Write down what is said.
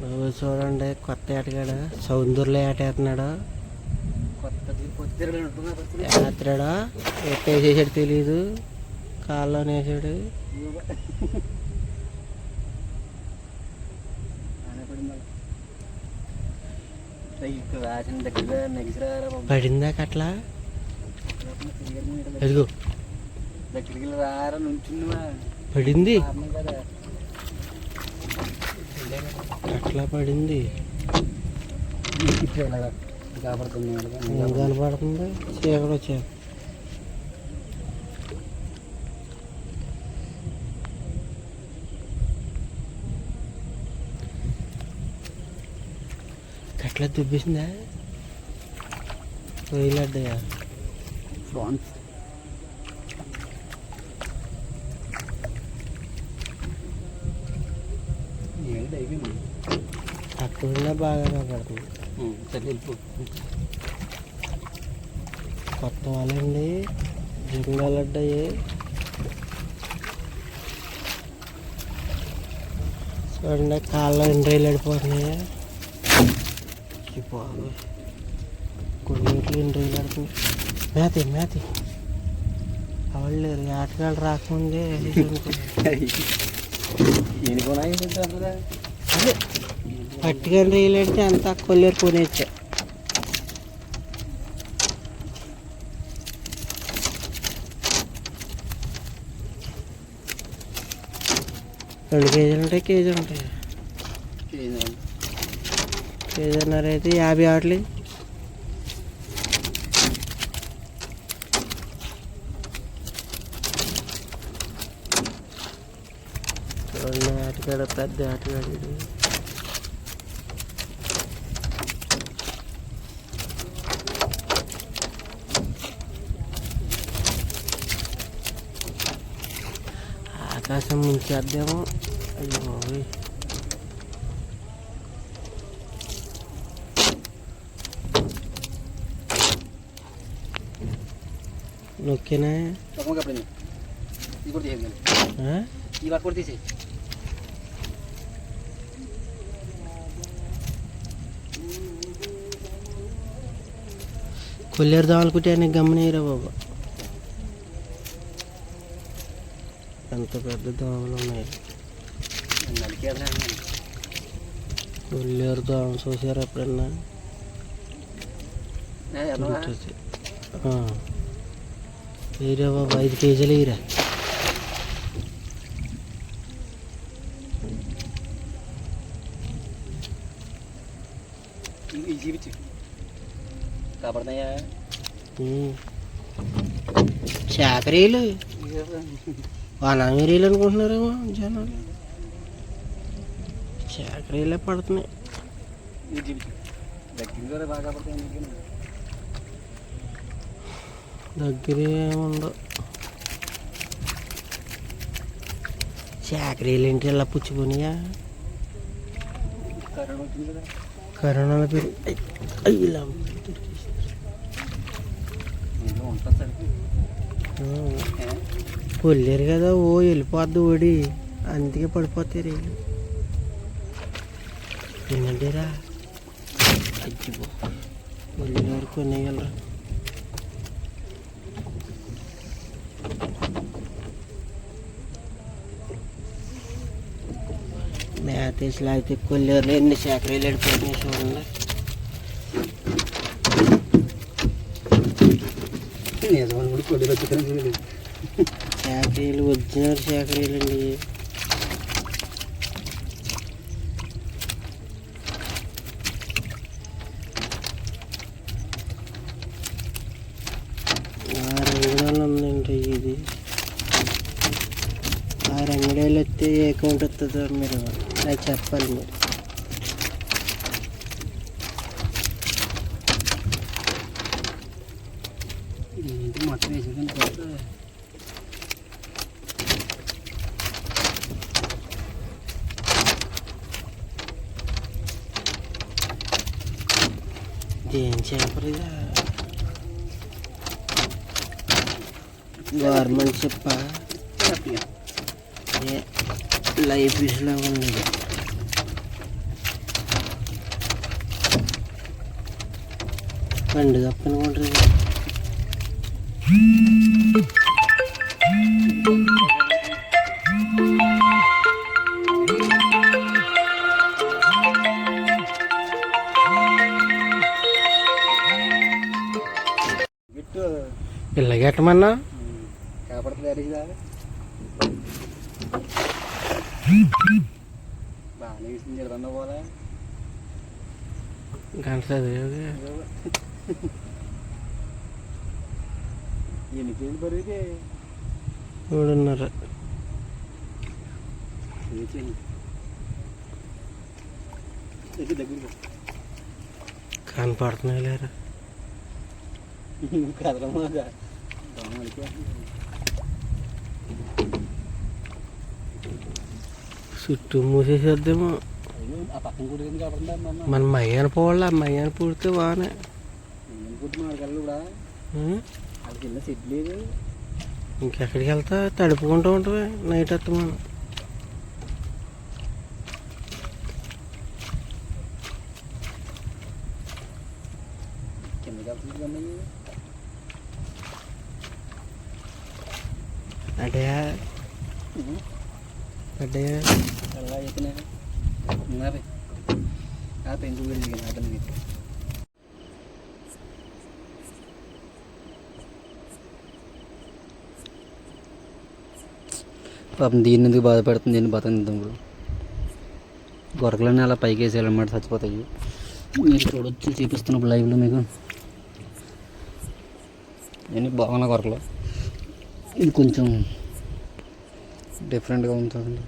బాబు చూడండి కొత్త ఏటగాడు. సౌందర్య ఏట వేస్తున్నాడు వేస్తున్నాడా ఎట్ట వేసేసాడు తెలీదు. కాల్లో వేసాడు రాసిన దగ్గర నెగిసిరారా బాబు? పడిందా కట్లా? ఎదుగు పడింది? కట్లా పడింది? కనపడుతుంది చీకటి వచ్చా కట్ల దుబ్బేసిందా? రొయ్యలడ్డయా ఫ్రాన్స్. ఏంటి బాగా కనపడుతుంది కొత్త వాళ్ళండి జింగాలడ్డాయి చూడండి కాళ్ళు ఎన్ని రైలు వెళ్ళిపోతున్నాయి ఈ బాబోయ్. కొన్నిట్లు ఎన్ని రైలు మేతి మేతి వాళ్ళు ఆటగాళ్ళు రాకముందే పట్టుకొని రైలు అంటే అంతా కొల్లేరు కొనేచ్చా. రెండు కేజీలు ఉంటాయి కేజీ ఉంటాయి. కేజీన్నర అయితే యాభై ఆటలు. చూడండి ఆటగాడు పెద్ద ఆటగాడు ఇది. ఆకాశం ముంచేద్దాము అయ్యో బాబోయ్. నొక్కినా తప్పక అప్పుడు కొల్లేరు దోమలు కుట్టాను గమనీయరా బాబు ఎంత పెద్ద దోమలు ఉన్నాయి నలికేదా కొల్లేరు దోమ చూసారు ఎప్పుడన్నా ఉంటుంది. ఆ. వేయరా బాబు ఐదు కేజీలు వేయరా ఇది కాపాడుతున్నాయా చాకరీలు? వనమీరీలు అనుకుంటున్నారేమో జనాలు. చాకరీలే పడుతున్నాయి. దగ్గర ఏముండవు చాకరీలు ఏంటి ఇలా పుచ్చుకునియా? కరోనాలో పెరి సార్. కొల్లేరు కదా ఓ వెళ్ళిపోద్ది ఓడి. అందుకే పడిపోతారు వీళ్ళు. ఏంటంటేరా అజ్జిపో కొల్లేరు కొనేయాలరా. మేతేసి లాగితే కొల్లేరు ఎన్ని శాఖరీలు వెళ్ళిపోయినాయి చూడండి నిజమని కూడా వచ్చి ఒరిజినల్ అండి ఆరు ఉందండి ఇది ఆరు అంగడాలు వస్తే ఏ అకౌంట్ వస్తుందో మీరు. నాకు చెప్పాలి మీరు. ఏంటి మొత్తం వేసేదాన్ని పోతే దేని చేపలు ఇదా గవర్నమెంట్ చెప్ప? ఏ లైఫ్ ఇష్యూలో ఉంది. ఇది. బండి తప్పనుకుంటుంది గిట్టు ఇళ్ళ గెట్టమన్నా కాపాడుతుంది బాగానే ఇస్తుంది ఎడదన్నా పోదా గంట చదివి ఎన్ని కేజీలు బరువుది మూడున్నర కనపడుతున్నాయి లేరా కదలమాగా చుట్టూ మూసేసేద్దేమో ఆ పక్కన మన మయ్యాన పోవాలి ఆ మయ్యాన పూడితే బాగానే కూడా ఇంకెక్కడికి వెళ్తా తడుపుకుంటూ ఉంటుంది నైట్ వస్తాం మనం కింద కాపుతుంది అంటే అంటే ఎలా చెప్పినా మరి ఆ పెంకు పాపం దీన్ని ఎందుకు బాధపడుతుంది? దీన్ని బతకనిద్దాం ఇప్పుడు. గొరకలన్నీ అలా పైకి వేసేయాలన్నమాట చచ్చిపోతాయి. మీరు చూడొచ్చు చూపిస్తున్నప్పుడు లైవ్లో మీకు. ఇవన్నీ బాగున్నా గొరకలు ఇది కొంచెం డిఫరెంట్గా ఉంటుంది